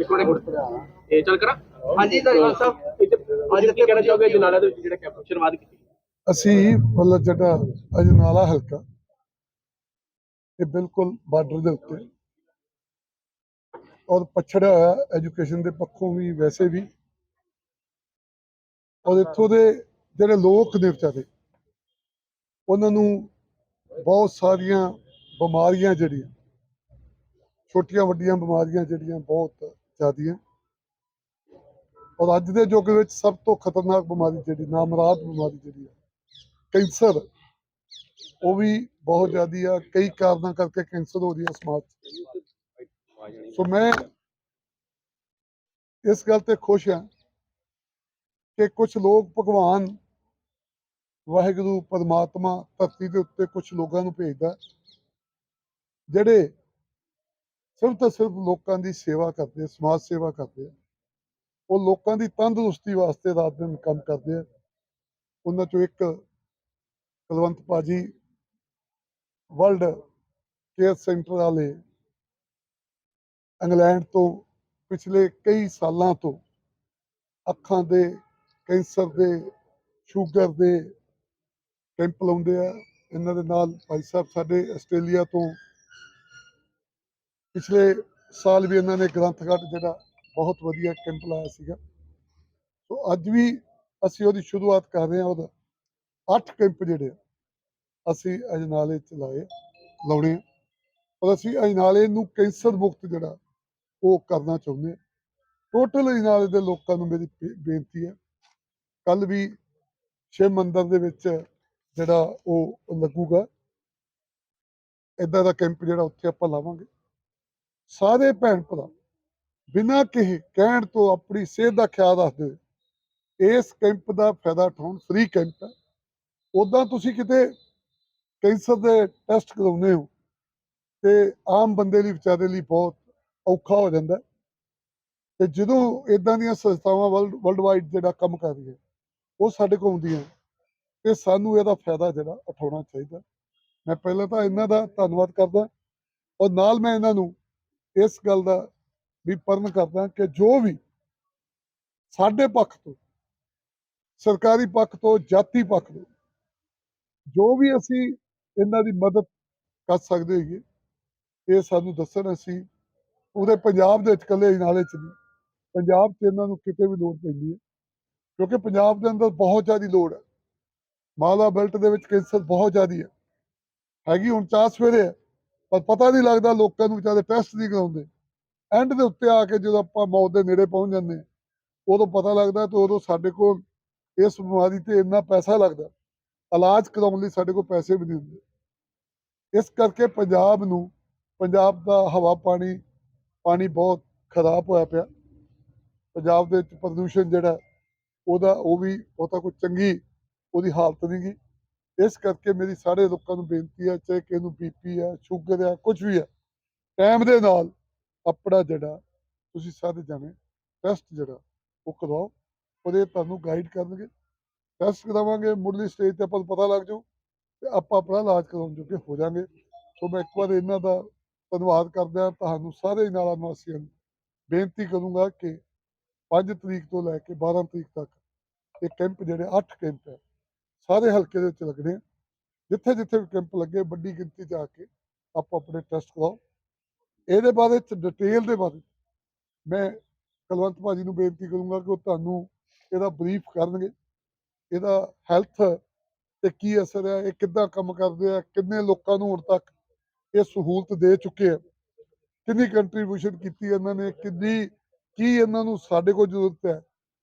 ਇੱਕ ਮਿੰਟ ਇਹ ਚੱਲ ਕਰਾਂ? ਹਾਂਜੀ ਧਾਰੀਵਾਲ ਸਾਹਿਬ। ਇੱਥੇ ਅੱਜ ਕੀ ਕਹਿਣਾ ਚਾਹੋਗੇ? ਜਨਾਲਾ ਦੇ ਵਿੱਚ ਜਿਹੜਾ ਕੈਂਪ ਸ਼ੁਰੂਆਤ ਕੀਤੀ। ਅਸੀਂ ਮਤਲਬ ਜਿਹੜਾ ਅਜਨਾਲਾ ਹਲਕਾ ਇਹ ਬਿਲਕੁਲ ਬਾਰਡਰ ਦੇ ਉੱਤੇ। ਔਰ ਪਛੜਿਆ ਹੋਇਆ ਐਜੂਕੇਸ਼ਨ ਦੇ ਪੱਖੋਂ ਵੀ ਵੈਸੇ ਵੀ। ਔਰ ਇੱਥੋਂ ਦੇ ਜਿਹੜੇ ਲੋਕ ਨੇ ਵਿਚਾਰੇ ਉਹਨਾਂ ਨੂੰ ਬਹੁਤ ਸਾਰੀਆਂ ਬਿਮਾਰੀਆਂ ਜਿਹੜੀਆਂ ਛੋਟੀਆਂ ਵੱਡੀਆਂ ਬਿਮਾਰੀਆਂ ਜਿਹੜੀਆਂ ਬਹੁਤ ਜ਼ਿਆਦੀਆਂ ਔਰ ਅੱਜ ਦੇ ਯੁੱਗ ਵਿੱਚ ਸਭ ਤੋਂ ਖਤਰਨਾਕ ਬਿਮਾਰੀ ਜਿਹੜੀ, ਨਾਮਰਾਦ ਬਿਮਾਰੀ ਜਿਹੜੀ ਹੈ, ਕੈਂਸਰ। ਉਹ ਵੀ ਬਹੁਤ ਜ਼ਿਆਦੀ ਆ, ਕਈ ਕਾਰਨਾਂ ਕਰਕੇ ਕੈਂਸਰ ਹੋ ਰਹੀ ਹੈ ਸਮਾਜ 'ਚ। ਸੋ ਮੈਂ ਇਸ ਗੱਲ ਤੇ ਖੁਸ਼ ਹਾਂ ਕਿ ਕੁਝ ਲੋਕ ਭਗਵਾਨ ਵਾਹਿਗੁਰੂ, ਪਰਮਾਤਮਾ ਧਰਤੀ ਦੇ ਉੱਤੇ ਕੁਝ ਲੋਕਾਂ ਨੂੰ ਭੇਜਦਾ ਜਿਹੜੇ ਸਿਰਫ ਤੇ ਸਿਰਫ ਲੋਕਾਂ ਦੀ ਸੇਵਾ ਕਰਦੇ ਆ, ਸਮਾਜ ਸੇਵਾ ਕਰਦੇ ਆ। ਉਹ ਲੋਕਾਂ ਦੀ ਤੰਦਰੁਸਤੀ ਵਾਸਤੇ ਰਾਤ ਦਿਨ ਕੰਮ ਕਰਦੇ ਆ। ਉਹਨਾਂ ਚੋਂ ਇੱਕ ਕੁਲਵੰਤ ਭਾਜੀ ਵਰਲਡ ਕੇਅਰ ਸੈਂਟਰ ਵਾਲੇ ਇੰਗਲੈਂਡ ਤੋਂ ਪਿਛਲੇ ਕਈ ਸਾਲਾਂ ਤੋਂ ਅੱਖਾਂ ਦੇ ਕੈਂਸਰ ਦੇ ਸ਼ੂਗਰ ਦੇ ਕੈਂਪ ਲਾਉਂਦੇ ਆ। ਇਹਨਾਂ ਦੇ ਨਾਲ ਭਾਈ ਸਾਹਿਬ ਸਾਡੇ ਆਸਟ੍ਰੇਲੀਆ ਤੋਂ ਪਿਛਲੇ ਸਾਲ ਵੀ ਇਹਨਾਂ ਨੇ ਗ੍ਰੰਥਗੜ੍ਹ ਜਿਹੜਾ ਬਹੁਤ ਵਧੀਆ ਕੈਂਪ ਲਾਇਆ ਸੀਗਾ। ਸੋ ਅੱਜ ਵੀ ਅਸੀਂ ਉਹਦੀ ਸ਼ੁਰੂਆਤ ਕਰ ਰਹੇ ਹਾਂ, ਉਹਦਾ ਅੱਠ ਕੈਂਪ ਜਿਹੜੇ ਅਸੀਂ ਅਜਨਾਲੇ ਚ ਲਾਏ, ਲਾਉਣੇ ਆ। ਔਰ ਅਸੀਂ ਅਜਨਾਲੇ ਨੂੰ ਕੈਂਸਰ ਮੁਕਤ ਜਿਹੜਾ ਉਹ ਕਰਨਾ ਚਾਹੁੰਦੇ ਹਾਂ ਟੋਟਲ ਅਜਨਾਲੇ ਦੇ ਲੋਕਾਂ ਨੂੰ ਮੇਰੀ ਬੇ- ਬੇਨਤੀ ਹੈ ਕੱਲ ਵੀ ਸ਼ਿਵ ਮੰਦਰ ਦੇ ਵਿੱਚ ਜਿਹੜਾ ਉਹ ਲੱਗੂਗਾ ਇਦਾਂ ਦਾ ਕੈਂਪ ਜਿਹੜਾ ਉੱਥੇ ਆਪਾਂ ਲਾਵਾਂਗੇ। ਸਾਰੇ ਭੈਣ ਭਰਾ ਬਿਨਾਂ ਕਿਸੇ ਕਹਿਣ ਤੋਂ ਆਪਣੀ ਸਿਹਤ ਦਾ ਖਿਆਲ ਰੱਖਦੇ ਹੋਏ, ਇਸ ਕੈਂਪ ਦਾ ਫਾਇਦਾ ਉਠਾਉਣ ਫ੍ਰੀ ਕੈਂਪ ਹੈ ਉਦਾਂ ਤੁਸੀਂ ਕਿਤੇ ਕੈਂਸਰ ਦੇ ਟੈਸਟ ਕਰਾਉਂਦੇ ਹੋ ਤੇ ਆਮ ਬੰਦੇ ਲਈ, ਵਿਚਾਰੇ ਲਈ ਬਹੁਤ ਔਖਾ ਹੋ ਜਾਂਦਾ ਹੈ। ਤੇ ਜਦੋਂ ਇਦਾਂ ਦੀਆਂ ਸੰਸਥਾਵਾਂ ਵਰਲਡ ਵਰਲਡ ਵਾਈਡ ਜਿਹੜਾ ਕੰਮ ਕਰ ਰਹੀਆਂ, ਉਹ ਸਾਡੇ ਕੋਲ ਆਉਂਦੀਆਂ, ਤੇ ਸਾਨੂੰ ਇਹਦਾ ਫਾਇਦਾ ਜਿਹੜਾ ਉਠਾਉਣਾ ਚਾਹੀਦਾ ਮੈਂ ਪਹਿਲਾਂ ਤਾਂ ਇਹਨਾਂ ਦਾ ਧੰਨਵਾਦ ਕਰਦਾ ਔਰ ਨਾਲ ਮੈਂ ਇਹਨਾਂ ਨੂੰ ਇਸ ਗੱਲ ਦਾ ਵੀ ਪਰਨ ਕਰਦਾ ਕਿ ਜੋ ਵੀ ਸਾਡੇ ਪੱਖ ਤੋਂ, ਸਰਕਾਰੀ ਪੱਖ ਤੋਂ, ਜਾਤੀ ਪੱਖ ਤੋਂ, ਜੋ ਵੀ ਅਸੀਂ ਇਹਨਾਂ ਦੀ ਮਦਦ ਕਰ ਸਕਦੇ ਹੋਈਏ ਇਹ ਸਾਨੂੰ ਦੱਸਣ ਅਸੀਂ ਪੂਰੇ ਪੰਜਾਬ ਦੇ ਵਿੱਚ ਇਕੱਲੇ ਨਾਲੇ ਚ ਨਹੀਂ, ਪੰਜਾਬ 'ਚ ਇਹਨਾਂ ਨੂੰ ਕਿਤੇ ਵੀ ਲੋੜ ਪੈਂਦੀ ਹੈ, ਕਿਉਂਕਿ ਪੰਜਾਬ ਦੇ ਅੰਦਰ ਬਹੁਤ ਜ਼ਿਆਦਾ ਲੋੜ ਹੈ। ਮਾਲਾ ਬੈਲਟ ਦੇ ਵਿੱਚ ਕੈਂਸਰ ਬਹੁਤ ਜ਼ਿਆਦਾ ਹੈ। ਹੈਗੀ ਹੁਣ ਚਾਹ ਸਵੇਰੇ ਹੈ। ਪਰ ਪਤਾ ਨਹੀਂ ਲੱਗਦਾ ਲੋਕਾਂ ਨੂੰ ਵਿਚਾਰੇ ਟੈਸਟ ਨਹੀਂ ਕਰਾਉਂਦੇ। ਐਂਡ ਦੇ ਉੱਤੇ ਆ ਕੇ ਜਦੋਂ ਆਪਾਂ ਮੌਤ ਦੇ ਨੇੜੇ ਪਹੁੰਚ ਜਾਂਦੇ ਉਦੋਂ ਪਤਾ ਲੱਗਦਾ ਤੇ ਉਦੋਂ ਸਾਡੇ ਕੋਲ ਇਸ ਬਿਮਾਰੀ ਤੇ ਇੰਨਾ ਪੈਸਾ ਲੱਗਦਾ, ਇਲਾਜ ਕਰਾਉਣ ਲਈ ਸਾਡੇ ਕੋਲ ਪੈਸੇ ਵੀ ਨਹੀਂ ਹੁੰਦੇ। ਇਸ ਕਰਕੇ ਪੰਜਾਬ ਨੂੰ, ਪੰਜਾਬ ਦਾ ਹਵਾ ਪਾਣੀ ਪਾਣੀ ਬਹੁਤ ਖਰਾਬ ਹੋਇਆ ਪਿਆ। ਪੰਜਾਬ ਦੇ ਵਿੱਚ ਪ੍ਰਦੂਸ਼ਣ ਜਿਹੜਾ, ਉਹਦਾ, ਉਹ ਵੀ ਬਹੁਤਾ ਕੋਈ ਚੰਗੀ ਉਹਦੀ ਹਾਲਤ ਨਹੀਂ ਗਈ ਇਸ ਕਰਕੇ ਮੇਰੀ ਸਾਰੇ ਲੋਕਾਂ ਨੂੰ ਬੇਨਤੀ ਹੈ, ਚਾਹੇ ਕਿਸੇ ਨੂੰ ਬੀਪੀ ਆ ਸ਼ੂਗਰ ਆ ਕੁਝ ਵੀ ਆ ਟਾਈਮ ਦੇ ਨਾਲ ਆਪਣਾ ਜਿਹੜਾ ਤੁਸੀਂ ਸਾਰੇ ਜਾਣੇ ਟੈਸਟ ਜਿਹੜਾ ਉਹ ਕਰਵਾਓ, ਉਹਦੇ ਤੁਹਾਨੂੰ ਗਾਈਡ ਕਰਨਗੇ। ਟੈਸਟ ਕਰਾਵਾਂਗੇ, ਮੁੱਢਲੀ ਸਟੇਜ ਤੇ ਆਪਾਂ ਨੂੰ ਪਤਾ ਲੱਗ ਜਾਊ ਤੇ ਆਪਾਂ ਆਪਣਾ ਇਲਾਜ ਕਰਾਉਣ ਜੋਗੇ ਹੋ ਜਾਾਂਗੇ। ਸੋ ਮੈਂ ਇੱਕ ਵਾਰ ਇਹਨਾਂ ਦਾ ਧੰਨਵਾਦ ਕਰਦਾ, ਤੁਹਾਨੂੰ ਸਾਰੇ ਨਾਲਾ ਨਿਵਾਸੀਆਂ ਨੂੰ ਬੇਨਤੀ ਕਰੂੰਗਾ ਕਿ 5 ਤਰੀਕ ਤੋਂ ਲੈ ਕੇ 12 ਤਰੀਕ ਤੱਕ ਇਹ ਕੈਂਪ ਜਿਹੜੇ 8 ਕੈਂਪ ਹੈ ਸਾਰੇ ਹਲਕੇ ਦੇ ਵਿੱਚ ਲੱਗਣੇ ਆ। ਜਿੱਥੇ ਜਿੱਥੇ ਵੀ ਕੈਂਪ ਲੱਗੇ, ਵੱਡੀ ਗਿਣਤੀ 'ਚ ਆ ਕੇ ਆਪੋ ਆਪਣੇ ਟੈਸਟ ਕਰਾਓ। ਇਹਦੇ ਬਾਰੇ ਡਿਟੇਲ ਦੇ ਬਾਰੇ ਮੈਂ ਕੁਲਵੰਤ ਭਾਜੀ ਨੂੰ ਬੇਨਤੀ ਕਰੂੰਗਾ ਕਿ ਉਹ ਤੁਹਾਨੂੰ ਇਹਦਾ ਬਰੀਫ ਕਰਨਗੇ। ਇਹਦਾ ਹੈਲਥ ਤੇ ਕੀ ਅਸਰ ਹੈ, ਇਹ ਕਿੱਦਾਂ ਕੰਮ ਕਰਦੇ ਆ, ਕਿੰਨੇ ਲੋਕਾਂ ਨੂੰ ਹੁਣ ਤੱਕ ਇਹ ਸਹੂਲਤ ਦੇ ਚੁੱਕੇ ਆ। ਕਿੰਨੀ ਕੰਟਰੀਬਿਊਸ਼ਨ ਕੀਤੀ ਇਹਨਾਂ ਨੇ, ਕਿੰਨੀ, ਕੀ ਇਹਨਾਂ ਨੂੰ ਸਾਡੇ ਕੋਲ ਜ਼ਰੂਰਤ ਹੈ।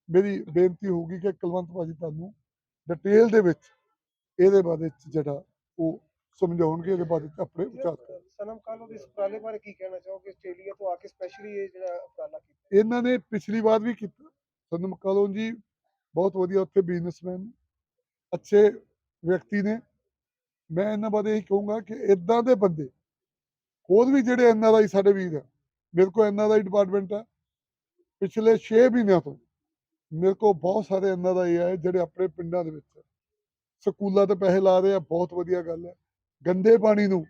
ਮੇਰੀ ਬੇਨਤੀ ਹੋਊਗੀ ਕਿ ਕੁਲਵੰਤ ਭਾਜੀ ਤੁਹਾਨੂੰ ਡਿਟੇਲ ਦੇ ਵਿੱਚ ਇਹਦੇ ਬਾਰੇ ਜਿਹੜਾ ਉਹ ਸਮਝਾਉਣਗੇ ਇਹਦੇ ਬਾਰੇ ਆਪਣੇ ਵਿਚਾਰ ਸਨਮ ਕਾਲੋ ਦੇ ਇਸ ਉਪਰਾਲੇ ਬਾਰੇ ਕੀ ਕਹਿਣਾ ਚਾਹੋਗੇ? ਆਸਟ੍ਰੇਲੀਆ ਤੋਂ ਆ ਕੇ ਸਪੈਸ਼ਲੀ ਇਹ ਜਿਹੜਾ ਉਪਰਾਲਾ ਕੀਤਾ। ਇਹਨਾਂ ਨੇ ਪਿਛਲੀ ਵਾਰ ਵੀ ਕੀਤਾ। ਸੰਦਮ ਕਾਲੋਂ ਜੀ ਬਹੁਤ ਵਧੀਆ ਉੱਥੇ ਬਿਜ਼ਨਸਮੈਨ ਅੱਛੇ ਵਿਅਕਤੀ ਨੇ। ਮੈਂ ਇਹਨਾਂ ਬਾਰੇ ਇਹ ਕਹੂੰਗਾ ਕਿ ਇਦਾਂ ਦੇ ਬੰਦੇ ਹੋਰ ਵੀ ਜਿਹੜੇ ਐਨਆਰਆਈ ਸਾਡੇ ਵੀਰ ਆ ਮੇਰੇ ਕੋਲ ਐਨਆਰਆਈ ਡਿਪਾਰਟਮੈਂਟ ਆ ਪਿਛਲੇ 6 ਮਹੀਨਿਆਂ ਤੋਂ ਮੇਰੇ ਕੋਲ ਬਹੁਤ ਸਾਰੇ ਐਨਆਰਆਈ ਹੈ, ਜਿਹੜੇ ਆਪਣੇ ਪਿੰਡਾਂ ਦੇ ਵਿੱਚ ਸਕੂਲਾਂ ਤੇ ਪੈਸੇ ਲਾ ਰਹੇ ਆ, ਬਹੁਤ ਵਧੀਆ ਗੱਲ ਹੈ। ਗੰਦੇ ਪਾਣੀ ਨੂੰ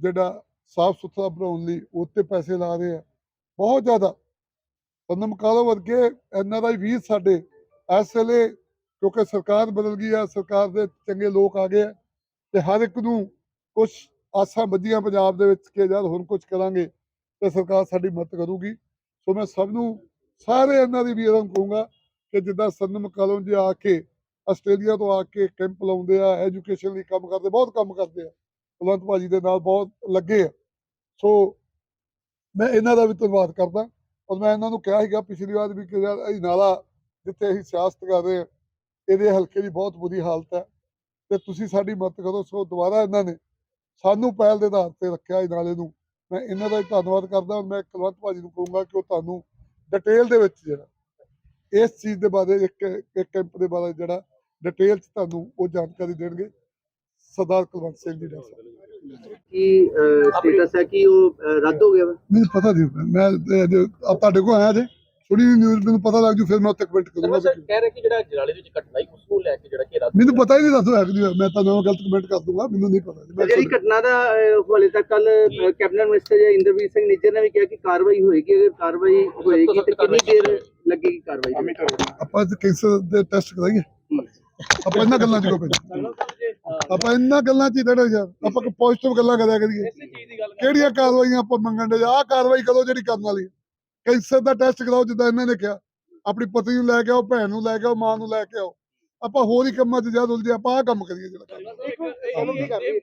ਜਿਹੜਾ ਸਾਫ਼ ਸੁਥਰਾ ਬਣਾਉਣ ਲਈ ਉੱਤੇ ਪੈਸੇ ਲਾ ਰਹੇ ਆ। ਬਹੁਤ ਜ਼ਿਆਦਾ। ਪੰਨਮ ਕਾਲੋ ਵਰਗੇ ਐਨਆਰਆਈ ਵੀਰ ਸਾਡੇ, ਇਸ ਵੇਲੇ ਕਿਉਂਕਿ ਸਰਕਾਰ ਬਦਲ ਗਈ ਆ, ਸਰਕਾਰ ਦੇ ਚੰਗੇ ਲੋਕ ਆ ਗਏ ਆ ਤੇ ਹਰ ਇੱਕ ਨੂੰ ਕੁਝ ਆਸਾਂ ਬੱਝੀਆਂ ਪੰਜਾਬ ਦੇ ਵਿੱਚ ਕਿ ਜਦ ਹੁਣ ਕੁਝ ਕਰਾਂਗੇ ਤੇ ਸਰਕਾਰ ਸਾਡੀ ਮਦਦ ਕਰੂਗੀ। ਸੋ ਮੈਂ ਸਭ ਨੂੰ ਸਾਰੇ ਇਹਨਾਂ ਦੀ ਵੀਰਾਂ ਨੂੰ ਕਹੂੰਗਾ ਕਿ ਜਿੱਦਾਂ ਸੰਨਮ ਕਾਲੋਂ ਜੀ ਆ ਕੇ ਆਸਟ੍ਰੇਲੀਆ ਤੋਂ ਆ ਕੇ ਕੈਂਪ ਲਾਉਂਦੇ ਆ, ਐਜੂਕੇਸ਼ਨ ਲਈ ਕੰਮ ਕਰਦੇ, ਬਹੁਤ ਕੰਮ ਕਰਦੇ ਆ ਕੁਲਵੰਤ ਭਾਜੀ ਦੇ ਨਾਲ ਬਹੁਤ ਲੱਗੇ ਆ। ਸੋ ਮੈਂ ਇਹਨਾਂ ਦਾ ਵੀ ਧੰਨਵਾਦ ਕਰਦਾ ਔਰ ਮੈਂ ਇਹਨਾਂ ਨੂੰ ਕਿਹਾ ਸੀਗਾ ਪਿਛਲੀ ਵਾਰ ਵੀ ਕਿ ਇਹ ਨਾਲਾ ਜਿੱਥੇ ਅਸੀਂ ਸਿਆਸਤ ਕਰ ਰਹੇ ਹਾਂ ਇਹਦੇ ਹਲਕੇ ਦੀ ਬਹੁਤ ਬੁਰੀ ਹਾਲਤ ਹੈ ਤੇ ਤੁਸੀਂ ਸਾਡੀ ਮਦਦ ਕਰੋ, ਸੋ ਦੁਬਾਰਾ ਇਹਨਾਂ ਨੇ ਸਾਨੂੰ ਪਹਿਲ ਦੇ ਆਧਾਰ ਤੇ ਰੱਖਿਆ ਇਹ ਨਾਲੇ ਨੂੰ। ਮੈਂ ਇਹਨਾਂ ਦਾ ਧੰਨਵਾਦ ਕਰਦਾ ਔਰ ਮੈਂ ਕੁਲਵੰਤ ਭਾਜੀ ਨੂੰ ਕਹੂੰਗਾ ਕਿ ਉਹ ਤੁਹਾਨੂੰ ਡਿਟੇਲ ਦੇ ਵਿੱਚ ਜਿਹੜਾ ਇਸ ਚੀਜ਼ ਦੇ ਬਾਰੇ ਇੱਕ ਇੱਕ ਕੈਂਪ ਦੇ ਬਾਰੇ ਜਿਹੜਾ ਡਿਟੇਲ ਚ ਤੁਹਾਨੂੰ ਉਹ ਜਾਣਕਾਰੀ ਦੇਣਗੇ। ਸਰਦਾਰ ਕੁਲਵੰਤ ਸਿੰਘ ਜੀ ਦਾ ਕੀ ਸਟੇਟਸ ਹੈ ਕਿ ਉਹ ਰੱਦ ਹੋ ਗਿਆ ਵਾ? ਮੈਨੂੰ ਪਤਾ ਨਹੀਂ। ਮੈਂ ਤੇ ਅੱਜ ਆ ਤੁਹਾਡੇ ਕੋਲ ਆਇਆ ਜੇ। ਥੋੜੀ ਨਿਊਜ਼ ਮੈਨੂੰ ਪਤਾ ਲੱਗ ਜੂ ਫਿਰ ਮੈਂ ਉੱਤੇ ਕਮੈਂਟ ਕਰੂੰਗਾ। ਸਰ ਕਹਿ ਰਹੇ ਕਿ ਜਿਹੜਾ ਜਨਾਲੇ ਦੇ ਵਿੱਚ ਘਟਨਾ ਉਸ ਨੂੰ ਲੈ ਕੇ ਜਿਹੜਾ ਘੇਰਾ ਮੈਨੂੰ ਪਤਾ ਹੀ ਨਹੀਂ ਦੱਸੋ ਹੈ ਕਿ। ਮੈਂ ਤੁਹਾਨੂੰ ਗਲਤ ਕਮੈਂਟ ਕਰ ਦੂੰਗਾ ਮੈਨੂੰ ਨਹੀਂ ਪਤਾ। ਜਿਹੜੀ ਘਟਨਾ ਦਾ ਹਵਾਲੇ ਤੱਕ ਕੱਲ ਕੈਬਨਿਟ ਮਿਨਿਸਟਰ ਜੀ ਇੰਦਰਵੀਰ ਸਿੰਘ ਨਿੱਜਰ ਨੇ ਵੀ ਕਿਹਾ ਕਿ ਕਾਰਵਾਈ ਹੋਏਗੀ ਅਗਰ ਕਾਰਵਾਈ ਹੋਏਗੀ ਤੇ ਕਿੰਨੀ ਦੇਰ ਲੱਗੇਗੀ ਕਾਰਵਾਈ? ਤੇ? ਆਪਾਂ ਕੈਂਸਰ ਦੇ ਟੈਸਟ ਕਰਾਈਏ। ਆਪਾਂ ਇਹਨਾਂ ਗੱਲਾਂ 'ਚ ਪੈਂਦੇ ਆਪਾਂ ਇਹਨਾਂ ਗੱਲਾਂ 'ਚ ਹੀ ਰਹਿਣਾ ਯਾਰ ਆਪਾਂ ਕੋਈ ਪੋਜ਼ਿਟਿਵ ਗੱਲਾਂ ਕਰਿਆ ਕਰੀਏ। ਕਿਹੜੀਆਂ ਕਾਰਵਾਈਆਂ ਆਪਾਂ ਮੰਗਣ ਦੇ ਆਹ ਕਾਰਵਾਈ ਕਰੋ ਜਿਹੜੀ ਕਰਨ ਵਾਲੀ ਹੈ। ਕੈਂਸਰ ਦਾ ਟੈਸਟ ਕਰਾਓ ਜਿੱਦਾਂ ਇਹਨਾਂ ਨੇ ਕਿਹਾ। ਆਪਣੀ ਪਤਨੀ ਨੂੰ ਲੈ ਕੇ ਆਓ ਭੈਣ ਨੂੰ ਲੈ ਕੇ ਆਓ ਮਾਂ ਨੂੰ ਲੈ ਕੇ ਆਓ। ਆਪਾਂ ਹੋਰ ਹੀ ਕੰਮਾਂ 'ਚ ਜ਼ਿਆਦਾ ਉਲਝੇ ਆਪਾਂ ਆਹ ਕੰਮ ਕਰੀਏ ਜਿਹੜਾ।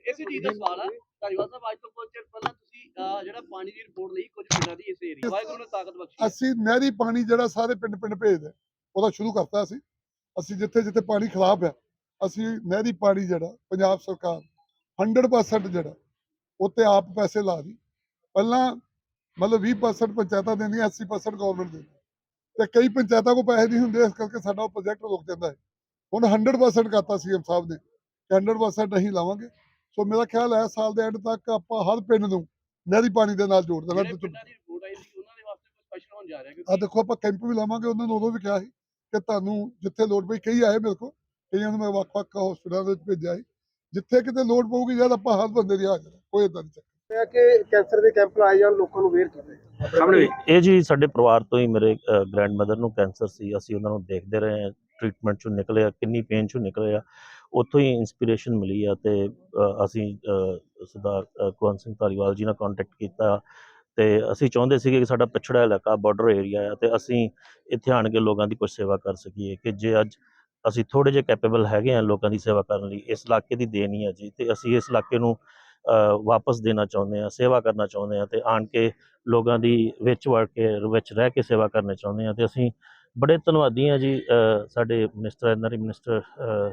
ਇਸੇ ਚੀਜ਼ ਦਾ ਸਵਾਲ ਹੈ ਧਾਰੀਵਾਲ ਸਾਹਿਬ ਅੱਜ ਤੋਂ ਕੁਝ ਚਿਰ ਪਹਿਲਾਂ ਤੁਸੀਂ ਅਹ, ਜਿਹੜਾ ਪਾਣੀ ਦੀ ਰਿਪੋਰਟ ਲਈ ਕੁਝ ਪਿੰਡਾਂ ਦੀ ਇਸ ਏਰੀਆ ਵਾਹਿਗੁਰੂ ਨੇ ਤਾਕਤ ਬਖਸ਼ੀ। ਹੈ। ਅਸੀਂ ਨਹਿਰੀ ਪਾਣੀ ਜਿਹੜਾ ਸਾਰੇ ਪਿੰਡ ਪਿੰਡ ਭੇਜਦੇ ਉਹਦਾ ਸ਼ੁਰੂ ਕਰਤਾ ਅਸੀਂ। ਅਸੀਂ ਜਿੱਥੇ ਜਿੱਥੇ ਪਾਣੀ ਖਰਾਬ ਹੈ ਅਸੀਂ ਨਹਿਰੀ ਪਾਣੀ ਜਿਹੜਾ ਪੰਜਾਬ ਸਰਕਾਰ 100% ਜਿਹੜਾ ਉੱਤੇ ਆਪ ਪੈਸੇ ਲਾ ਦੀ ਪਹਿਲਾਂ ਮਤਲਬ 20% ਪੰਚਾਇਤਾਂ ਦਿੰਦੀਆਂ 80% ਗਵਰਨਮੈਂਟ ਦਿੰਦੀ। ਤੇ ਕਈ ਪੰਚਾਇਤਾਂ ਕੋਲ ਪੈਸੇ ਨਹੀਂ ਹੁੰਦੇ ਇਸ ਕਰਕੇ ਸਾਡਾ ਉਹ ਪ੍ਰੋਜੈਕਟ ਰੁਕ ਜਾਂਦਾ ਹੈ। ਹੁਣ 100% ਕਰਤਾ ਸੀਐਮ ਸਾਹਿਬ ਨੇ ਕਿ 100% ਅਸੀਂ ਲਾਵਾਂਗੇ। ਸੋ ਮੇਰਾ ਖਿਆਲ ਹੈ ਸਾਲ ਦੇ ਐਂਡ ਤੱਕ ਆਪਾਂ ਹਰ ਪਿੰਡ ਨੂੰ ਨਹਿਰੀ ਪਾਣੀ ਦੇ ਨਾਲ ਜੋੜ ਦੇਣਾ। ਆ ਦੇਖੋ ਆਪਾਂ ਕੈਂਪ ਵੀ ਲਾਵਾਂਗੇ ਉਹਨਾਂ ਨੂੰ ਉਦੋਂ ਵੀ ਕਿਹਾ ਸੀ ਕਿ ਤੁਹਾਨੂੰ ਜਿੱਥੇ ਲੋੜ ਪਈ ਕਈ ਆਏ ਮੇਰੇ ਕੋਲ ਕਈਆਂ ਨੂੰ ਮੈਂ ਵੱਖ-ਵੱਖ ਹਸਪਤਾਲਾਂ ਵਿੱਚ ਭੇਜਿਆ ਸੀ। ਜਿੱਥੇ ਕਿਤੇ ਲੋੜ ਪਊਗੀ ਜਦ ਆਪਾਂ ਹਰ ਬੰਦੇ ਦੀ ਹਾਜ਼ਰ ਕੋਈ ਨਹੀਂ ਚੱਕਰ। ਹੈ ਕਿ ਕੈਂਸਰ ਦੇ ਕੈਂਪ ਲਾਏ ਜਾਣ ਲੋਕਾਂ ਨੂੰ ਅਵੇਅਰ ਕੀਤਾ ਸਾਹਮਣੇ ਇਹ ਜੀ ਸਾਡੇ ਪਰਿਵਾਰ ਤੋਂ ਹੀ ਮੇਰੇ ਗ੍ਰੈਂਡਮਦਰ ਨੂੰ ਕੈਂਸਰ ਸੀ। ਅਸੀਂ ਉਹਨਾਂ ਨੂੰ ਦੇਖਦੇ ਰਹੇ ਹਾਂ ਟ੍ਰੀਟਮੈਂਟ ਚੋਂ ਨਿਕਲੇ ਆ ਕਿੰਨੀ ਪੇਨ ਚੋਂ ਨਿਕਲੇ ਆ। ਉੱਥੋਂ ਹੀ ਇਨਸਪੀਰੇਸ਼ਨ ਮਿਲੀ ਆ ਤੇ ਅਸੀਂ ਸਰਦਾਰ ਅ, ਕੁਲਵੰਤ ਸਿੰਘ ਧਾਲੀਵਾਲ ਜੀ ਨਾਲ ਕੰਟੈਕਟ ਕੀਤਾ। ਤੇ ਅਸੀਂ ਚਾਹੁੰਦੇ ਸੀਗੇ ਕਿ ਸਾਡਾ ਪਿਛੜਾ ਇਲਾਕਾ ਬਾਰਡਰ ਏਰੀਆ ਆ ਤੇ ਅਸੀਂ ਇੱਥੇ ਆਣ ਕੇ ਲੋਕਾਂ ਦੀ ਕੁਝ ਸੇਵਾ ਕਰ ਸਕੀਏ ਕਿ ਜੇ ਅੱਜ ਅਸੀਂ ਥੋੜੇ ਜਿਹੇ ਕੈਪੇਬਲ ਹੈਗੇ ਆ ਲੋਕਾਂ ਦੀ ਸੇਵਾ ਕਰਨ ਲਈ ਇਸ ਇਲਾਕੇ ਦੀ ਦੇਣੀ ਹੀ ਆ ਜੀ। ਤੇ ਅਸੀਂ ਇਸ ਇਲਾਕੇ ਨੂੰ ਵਾਪਸ ਦੇਣਾ ਚਾਹੁੰਦੇ ਆ ਸੇਵਾ ਕਰਨਾ ਚਾਹੁੰਦੇ ਆ ਤੇ ਆਣ ਕੇ ਲੋਕਾਂ ਦੀ ਵਿੱਚ ਵੜ ਕੇ, ਵਿੱਚ ਰਹਿ ਕੇ ਸੇਵਾ ਕਰਨੀ ਚਾਹੁੰਦੇ ਆ ਤੇ ਅਸੀਂ ਬੜੇ ਧੰਨਵਾਦੀ ਆ ਜੀ ਸਾਡੇ minister NRI minister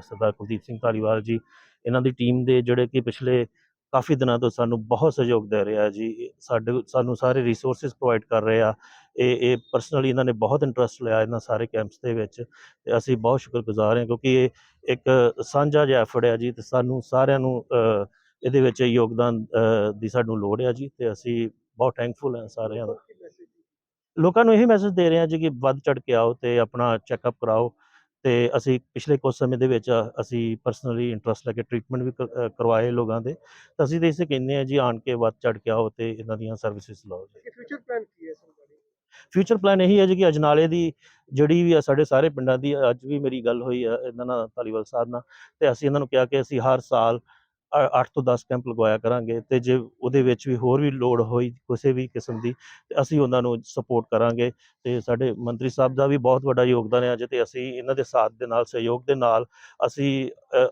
Sardar Kuldeep Singh Dhaliwal ji, ਇਹਨਾਂ ਦੀ ਟੀਮ ਦੇ ਜਿਹੜੇ ਕਿ ਪਿਛਲੇ ਕਾਫੀ ਦਿਨਾਂ ਤੋਂ ਸਾਨੂੰ ਬਹੁਤ ਸਹਿਯੋਗ ਦੇ ਰਿਹਾ ਜੀ, ਸਾਡੇ, ਸਾਨੂੰ ਸਾਰੇ ਰਿਸੋਰਸਸ ਪ੍ਰੋਵਾਈਡ ਕਰ ਰਹੇ ਆ, ਇਹ ਇਹ ਪਰਸਨਲੀ ਇਹਨਾਂ ਨੇ ਬਹੁਤ ਇੰਟਰਸਟ ਲਿਆ ਇਹਨਾਂ ਸਾਰੇ ਕੈਂਪਸ ਦੇ ਵਿੱਚ ਤੇ ਅਸੀਂ ਬਹੁਤ ਸ਼ੁਕਰਗੁਜ਼ਾਰ ਹਾਂ ਕਿਉਂਕਿ ਇਹ ਇੱਕ ਸਾਂਝਾ ਜਿਹਾ ਐਫਰਟ ਹੈ ਜੀ ਤੇ ਸਾਨੂੰ ਸਾਰਿਆਂ ਨੂੰ ਇਹਦੇ ਵਿੱਚ ਯੋਗਦਾਨ ਦੀ ਸਾਨੂੰ ਲੋੜ ਹੈ ਜੀ ਤੇ ਅਸੀਂ ਬਹੁਤ ਥੈਂਕਫੁਲ ਹਾਂ ਸਾਰਿਆਂ ਦਾ। ਲੋਕਾਂ ਨੂੰ ਇਹੀ ਮੈਸੇਜ ਦੇ ਰਹੇ ਹਾਂ ਜੀ ਕਿ ਵੱਧ ਚੜ ਕੇ ਆਓ ਤੇ ਆਪਣਾ ਚੈੱਕਅਪ ਕਰਾਓ ਤੇ ਅਸੀਂ ਪਿਛਲੇ ਕੁਝ ਸਮੇਂ ਦੇ ਵਿੱਚ ਅਸੀਂ ਪਰਸਨਲੀ ਇੰਟਰਸਟ ਲੈ ਕੇ ਟ੍ਰੀਟਮੈਂਟ ਵੀ ਕਰਵਾਏ ਲੋਕਾਂ ਦੇ। ਤਾਂ ਅਸੀਂ ਤਾਂ ਇਸੇ ਕਹਿੰਦੇ ਹਾਂ ਜੀ ਆਣ ਕੇ ਵੱਧ ਚੜ ਕੇ ਆਓ ਤੇ ਇਹਨਾਂ ਦੀਆਂ ਸਰਵਿਸਿਜ਼ ਲਓ ਜੀ। ਫਿਊਚਰ ਪਲਾਨ ਕੀ ਹੈ ਫਿਊਚਰ ਪਲਾਨ ਇਹੀ ਹੈ ਜੀ ਕਿ ਅਜਨਾਲੇ ਦੀ ਜਿਹੜੀ ਵੀ ਆ ਸਾਡੇ ਸਾਰੇ ਪਿੰਡਾਂ ਦੀ ਅੱਜ ਵੀ ਮੇਰੀ ਗੱਲ ਹੋਈ ਆ ਇਹਨਾਂ ਨਾਲ ਧਾਲੀਵਾਲ ਸਾਹਿਬ ਨਾਲ ਤੇ ਅਸੀਂ ਇਹਨਾਂ ਨੂੰ ਕਿਹਾ ਕਿ ਅਸੀਂ ਹਰ ਸਾਲ 8 ਤੋਂ 10 ਕੈਂਪ ਲਗਵਾਇਆ ਕਰਾਂਗੇ ਤੇ ਜੇ ਉਹਦੇ ਵਿੱਚ ਵੀ ਹੋਰ ਵੀ ਲੋੜ ਹੋਈ ਕਿਸੇ ਵੀ ਕਿਸਮ ਦੀ, ਤੇ ਅਸੀਂ ਉਹਨਾਂ ਨੂੰ ਸਪੋਰਟ ਕਰਾਂਗੇ ਤੇ ਸਾਡੇ ਮੰਤਰੀ ਸਾਹਿਬ ਦਾ ਵੀ ਬਹੁਤ ਵੱਡਾ ਯੋਗਦਾਨ ਹੈ ਅੱਜ ਤੇ ਅਸੀਂ ਇਹਨਾਂ ਦੇ ਸਾਥ ਦੇ ਨਾਲ, ਸਹਿਯੋਗ ਦੇ ਨਾਲ ਅਸੀਂ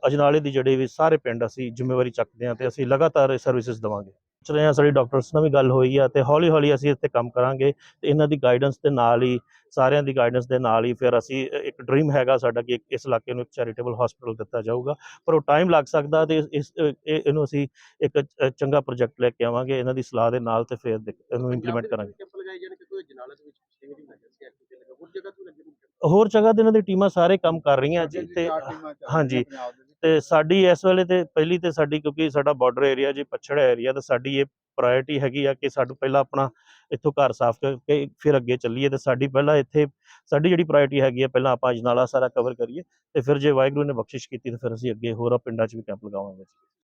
ਅਜਨਾਲੇ ਦੀ ਜਿਹੜੇ ਵੀ ਸਾਰੇ ਪਿੰਡ ਅਸੀਂ ਜ਼ਿੰਮੇਵਾਰੀ ਚੱਕਦੇ ਹਾਂ ਤੇ ਅਸੀਂ ਲਗਾਤਾਰ ਸਰਵਿਸਿਜ਼ ਦੇਵਾਂਗੇ। ਸੋਚ ਰਹੇ ਹਾਂ ਸਾਡੀ ਡਾਕਟਰਸ ਨਾਲ ਵੀ ਗੱਲ ਹੋਈ ਆ ਤੇ ਹੌਲੀ ਹੌਲੀ ਅਸੀਂ ਇੱਥੇ ਕੰਮ ਕਰਾਂਗੇ ਤੇ ਇਹਨਾਂ ਦੀ ਗਾਈਡੈਂਸ ਦੇ ਨਾਲ ਹੀ ਸਾਰਿਆਂ ਦੀ ਗਾਈਡੈਂਸ ਦੇ ਨਾਲ ਹੀ ਫਿਰ ਅਸੀਂ ਇੱਕ ਡ੍ਰੀਮ ਹੈਗਾ ਸਾਡਾ ਕਿ ਇਸ ਇਲਾਕੇ ਨੂੰ ਇੱਕ ਚੈਰੀਟੇਬਲ ਹਸਪੀਟਲ ਦਿੱਤਾ ਜਾਊਗਾ। ਪਰ ਉਹ ਟਾਈਮ ਲੱਗ ਸਕਦਾ ਤੇ ਇਸ- ਇਹਨੂੰ ਅਸੀਂ ਇੱਕ ਚੰਗਾ ਪ੍ਰੋਜੈਕਟ ਲੈ ਕੇ ਆਵਾਂਗੇ ਇਹਨਾਂ ਦੀ ਸਲਾਹ ਦੇ ਨਾਲ ਤੇ ਫਿਰ ਇਹਨੂੰ ਇੰਪਲੀਮੈਂਟ ਕਰਾਂਗੇ। ਹੋਰ ਜਗ੍ਹਾ ਤੇ ਇਹਨਾਂ ਦੀ ਟੀਮਾਂ ਸਾਰੇ ਕੰਮ ਕਰ ਰਹੀਆਂ ਜੀ ਤੇ ਹਾਂਜੀ ਤੇ ਸਾਡੀ ਇਸ ਵੇਲੇ ਤੇ ਪਹਿਲੀ ਤੇ ਸਾਡੀ ਕਿਉਂਕਿ ਸਾਡਾ ਬਾਰਡਰ ਏਰੀਆ ਜੀ ਪਛੜਾ ਏਰੀਆ ਤੇ ਸਾਡੀ ਇਹ ਪ੍ਰਾਇੋਰਟੀ ਹੈਗੀ ਆ ਕਿ ਸਾਨੂੰ ਪਹਿਲਾਂ ਆਪਣਾ ਇੱਥੋਂ ਘਰ ਸਾਫ਼ ਕਰਕੇ ਫਿਰ ਅੱਗੇ ਚੱਲੀਏ ਤੇ ਸਾਡੀ ਪਹਿਲਾਂ ਇੱਥੇ ਸਾਡੀ ਜਿਹੜੀ ਪ੍ਰਾਇੋਰਟੀ ਹੈਗੀ ਆ ਪਹਿਲਾਂ ਆਪਾਂ ਅਜਨਾਲਾ ਸਾਰਾ ਕਵਰ ਕਰੀਏ ਤੇ ਫਿਰ ਜੇ ਵਾਹਿਗੁਰੂ ਨੇ ਬਖਸ਼ਿਸ਼ ਕੀਤੀ ਤਾਂ ਫਿਰ ਅਸੀਂ ਅੱਗੇ ਹੋਰ ਪਿੰਡਾਂ 'ਚ ਵੀ ਕੈਂਪ ਲਗਾਵਾਂਗੇ।